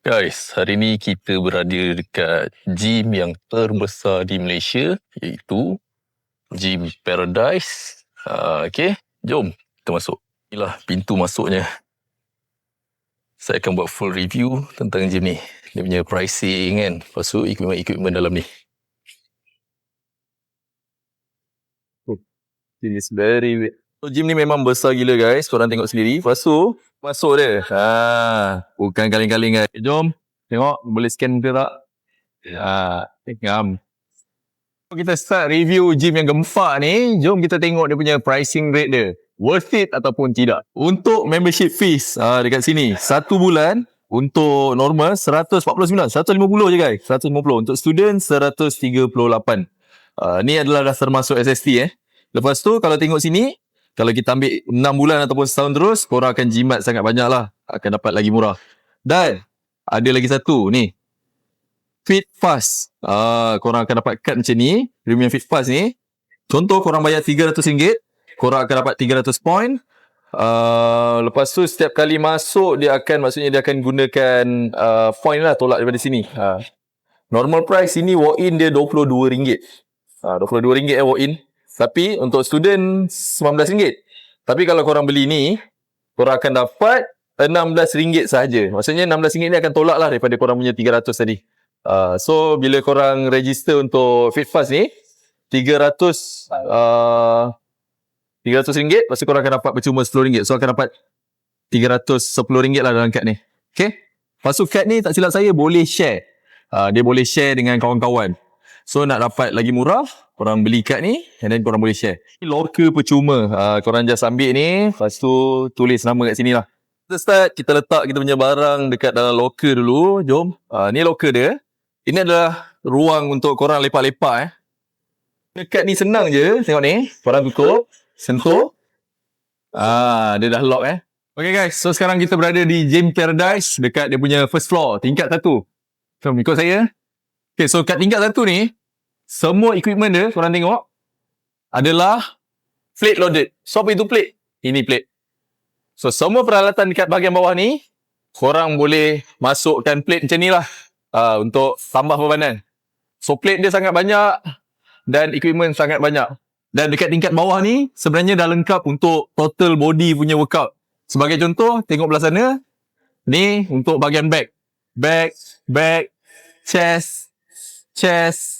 Guys, hari ni kita berada dekat gym yang terbesar di Malaysia iaitu Gym Paradise. Uh, okay, jom kita masuk. Inilah pintu masuknya. Saya akan buat full review tentang gym ni. Dia punya pricing kan. Lepas tu equipment-equipment dalam ni. It is very So, gym ni memang besar gila guys. Korang tengok sendiri. Lepas tu, masuk dia. Ha, bukan kaling-kaling guys. Jom. Tengok. Boleh scan ke tak? Ha, ngam. Kita start review gym yang gempak ni. Jom kita tengok dia punya pricing rate dia. Worth it ataupun tidak. Untuk membership fees. Ha, dekat sini. Satu bulan. Untuk normal 149. 150 je guys. 150. Untuk student 138. Uh, ni adalah dah termasuk SST eh. Lepas tu kalau tengok sini kalau kita ambil 6 bulan ataupun setahun terus, korang akan jimat sangat banyak lah. Akan dapat lagi murah. Dan, ada lagi satu ni. Fit Fast. Ah, korang akan dapat kad macam ni. Premium Fit Fast ni. Contoh korang bayar RM300, korang akan dapat 300 point. Uh, lepas tu setiap kali masuk dia akan maksudnya dia akan gunakan uh, point lah tolak daripada sini. Uh, normal price ini walk in dia RM22. Uh, RM22 eh walk in. Tapi untuk student RM19. Tapi kalau korang beli ni, korang akan dapat RM16 sahaja. Maksudnya RM16 ni akan tolak lah daripada korang punya RM300 tadi. Uh, so bila korang register untuk FitFast ni, RM300 uh, RM300 lepas tu korang akan dapat percuma RM10. So akan dapat RM310 lah dalam kad ni. Okay? Lepas tu kad ni tak silap saya boleh share. Uh, dia boleh share dengan kawan-kawan. So nak dapat lagi murah, korang beli kad ni and then korang boleh share. Locker percuma. Uh, korang just ambil ni, lepas tu tulis nama kat sini lah. Kita start, kita letak kita punya barang dekat dalam locker dulu. Jom. Uh, ni locker dia. Ini adalah ruang untuk korang lepak-lepak eh. Dekat ni senang je. Tengok ni. Korang tutup. Sentuh. Ah, dia dah lock eh. Okay guys, so sekarang kita berada di Gym Paradise dekat dia punya first floor, tingkat satu. So, ikut saya. Okay, so kat tingkat satu ni, semua equipment dia, korang tengok, adalah plate loaded. So, apa itu plate? Ini plate. So, semua peralatan dekat bahagian bawah ni, korang boleh masukkan plate macam ni lah. Uh, untuk tambah bebanan. So, plate dia sangat banyak dan equipment sangat banyak. Dan dekat tingkat bawah ni, sebenarnya dah lengkap untuk total body punya workout. Sebagai contoh, tengok belah sana. Ni untuk bahagian back. Back, back, chest, chest,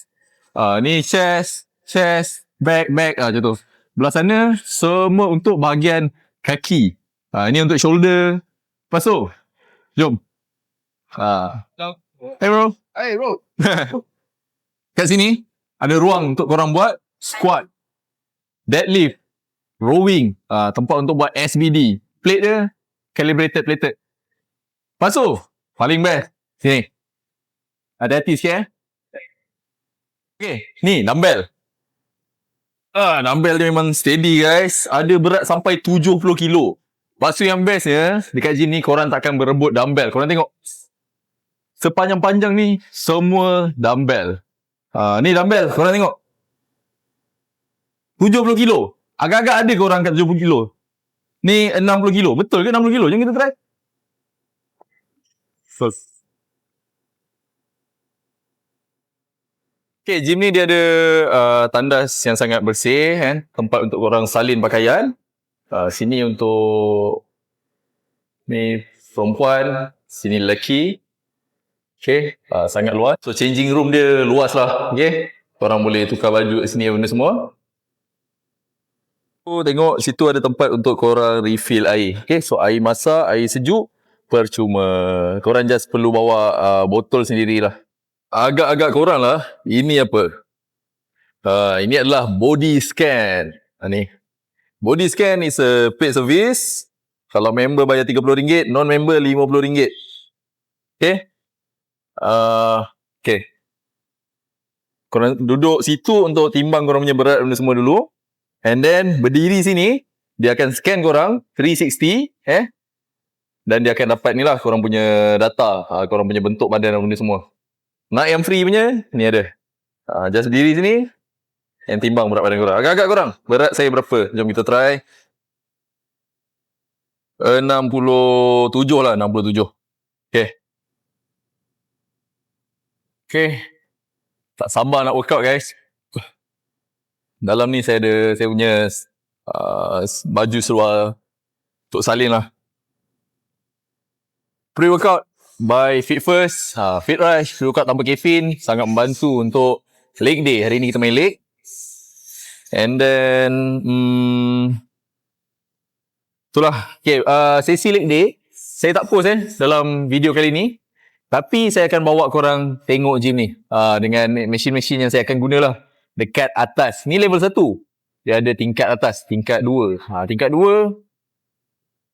Uh, ni chest, chest, back, back. Ah, uh, macam tu. Belah sana, semua untuk bahagian kaki. Ah, uh, ini untuk shoulder. Lepas tu, jom. Ah. Uh. Hey bro. Hey bro. Kat sini, ada ruang untuk korang buat squat, deadlift, rowing, uh, tempat untuk buat SBD. Plate dia, calibrated plated. Lepas tu, paling best, sini. Ada hati sikit eh. Okay, ni dumbbell. Ah, dumbbell dia memang steady guys. Ada berat sampai 70 kilo. Lepas tu yang best ya, dekat gym ni korang takkan berebut dumbbell. Korang tengok. Sepanjang-panjang ni, semua dumbbell. Ah, ni dumbbell, korang tengok. 70 kilo. Agak-agak ada korang kat 70 kilo. Ni 60 kilo. Betul ke 60 kilo? Jom kita try. First. Okay, gym ni dia ada uh, tandas yang sangat bersih kan. Tempat untuk orang salin pakaian. Uh, sini untuk ni perempuan, sini lelaki. Okay, uh, sangat luas. So changing room dia luas lah. Okay, orang boleh tukar baju kat sini benda semua. Oh, tengok situ ada tempat untuk korang refill air. Okay, so air masak, air sejuk, percuma. Korang just perlu bawa uh, botol sendirilah agak-agak korang lah, ini apa? Uh, ini adalah body scan. Uh, ni. Body scan is a paid service. Kalau member bayar RM30, non-member RM50. Okay? Uh, okay. Korang duduk situ untuk timbang korang punya berat benda semua dulu. And then, berdiri sini, dia akan scan korang 360. Eh? Dan dia akan dapat ni lah korang punya data. Uh, korang punya bentuk badan dan benda semua. Nak yang free punya, ni ada. Uh, just diri sini, yang timbang berat badan korang. Agak-agak korang, berat saya berapa? Jom kita try. 67 lah, 67. Okay. Okay. Tak sabar nak workout guys. Dalam ni saya ada saya punya uh, baju seluar untuk salin lah. Pre-workout by Fit First. Uh, Fit Rush, pre-workout tanpa kafein. Sangat membantu untuk leg day. Hari ni kita main leg. And then, hmm, itulah. Okay, uh, sesi leg day. Saya tak post eh dalam video kali ni. Tapi saya akan bawa korang tengok gym ni. Uh, dengan mesin-mesin yang saya akan gunalah dekat atas. Ni level 1. Dia ada tingkat atas, tingkat 2. Ha, tingkat 2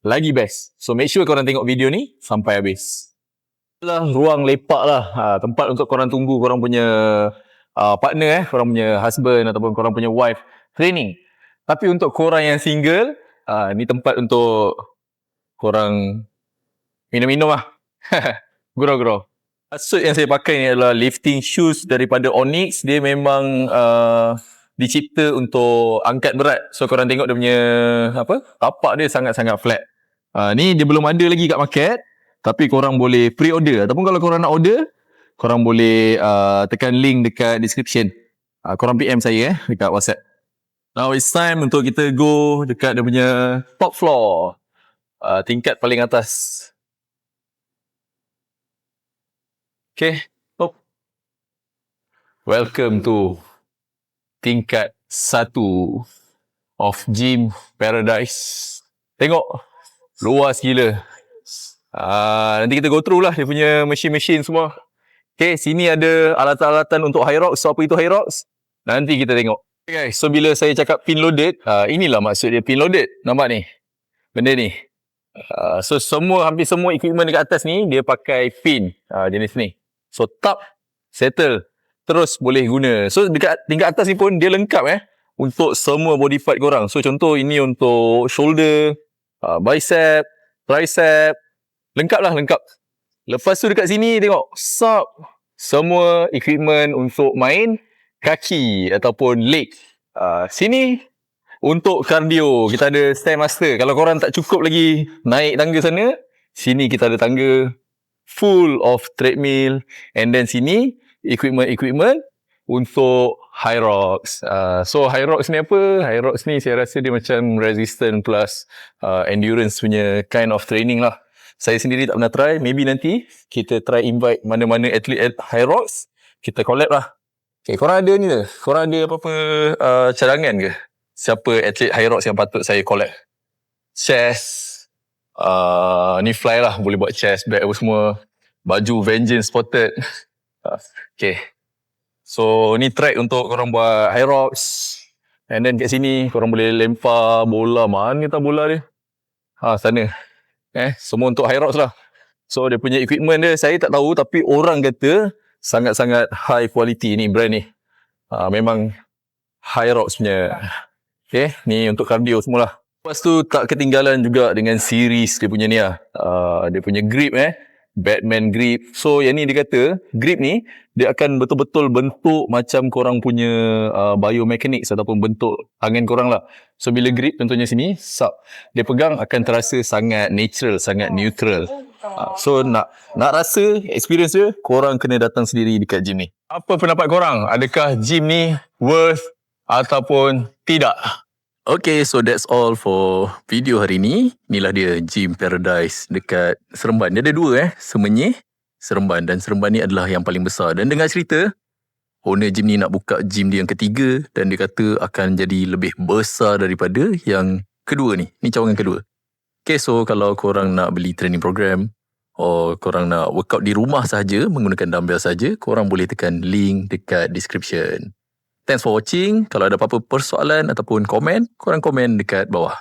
lagi best. So make sure korang tengok video ni sampai habis. Itulah ruang lepak lah. Ha, tempat untuk korang tunggu korang punya uh, partner eh, korang punya husband ataupun korang punya wife training. Tapi untuk korang yang single, uh, ni tempat untuk korang minum-minum lah. Gurau-gurau. Kasut yang saya pakai ni adalah lifting shoes daripada Onyx. Dia memang uh, dicipta untuk angkat berat. So korang tengok dia punya apa? Tapak dia sangat-sangat flat. Uh, ni dia belum ada lagi kat market. Tapi korang boleh pre-order. Ataupun kalau korang nak order, korang boleh uh, tekan link dekat description. Uh, korang PM saya eh, dekat WhatsApp. Now it's time untuk kita go dekat dia punya top floor. Uh, tingkat paling atas. Okay. Oh. Welcome to tingkat satu of Gym Paradise. Tengok. Luas gila. Ah, nanti kita go through lah dia punya mesin-mesin semua. Okay, sini ada alatan-alatan untuk Hyrox. So, apa itu Hyrox? Nanti kita tengok. Okay guys, so bila saya cakap pin loaded, uh, inilah maksud dia pin loaded. Nampak ni? Benda ni. Uh, so, semua, hampir semua equipment dekat atas ni, dia pakai pin uh, jenis ni. So top settle terus boleh guna. So dekat tingkat atas ni pun dia lengkap eh untuk semua body part korang. So contoh ini untuk shoulder, uh, bicep, tricep, lengkap lah lengkap. Lepas tu dekat sini tengok sub semua equipment untuk main kaki ataupun leg. Uh, sini untuk cardio kita ada stairmaster. Kalau korang tak cukup lagi naik tangga sana, sini kita ada tangga full of treadmill and then sini equipment-equipment untuk Hyrox. Uh, so Hyrox ni apa? Hyrox ni saya rasa dia macam resistant plus uh, endurance punya kind of training lah. Saya sendiri tak pernah try. Maybe nanti kita try invite mana-mana atlet at Hyrox. Kita collab lah. Okay, korang ada ni ke? Korang ada apa-apa uh, cadangan ke? Siapa atlet Hyrox yang patut saya collab? Chest, uh, ni fly lah boleh buat chest back apa semua baju vengeance spotted uh, okay so ni track untuk korang buat high rocks and then kat sini korang boleh lempar bola mana tak bola dia ha sana eh semua untuk rocks lah so dia punya equipment dia saya tak tahu tapi orang kata sangat-sangat high quality ni brand ni ha, memang rocks punya okay ni untuk cardio semualah Lepas tu tak ketinggalan juga dengan series dia punya ni lah. Uh, dia punya grip eh. Batman grip. So yang ni dia kata, grip ni dia akan betul-betul bentuk macam korang punya uh, biomechanics ataupun bentuk tangan korang lah. So bila grip contohnya sini, sub. Dia pegang akan terasa sangat natural, sangat neutral. Uh, so nak nak rasa experience dia, korang kena datang sendiri dekat gym ni. Apa pendapat korang? Adakah gym ni worth ataupun tidak? Okay, so that's all for video hari ni. Inilah dia Gym Paradise dekat Seremban. Dia ada dua eh, Semenyih, Seremban. Dan Seremban ni adalah yang paling besar. Dan dengar cerita, owner gym ni nak buka gym dia yang ketiga dan dia kata akan jadi lebih besar daripada yang kedua ni. Ni cawangan kedua. Okay, so kalau korang nak beli training program or korang nak workout di rumah saja menggunakan dumbbell saja, korang boleh tekan link dekat description. Thanks for watching. Kalau ada apa-apa persoalan ataupun komen, korang komen dekat bawah.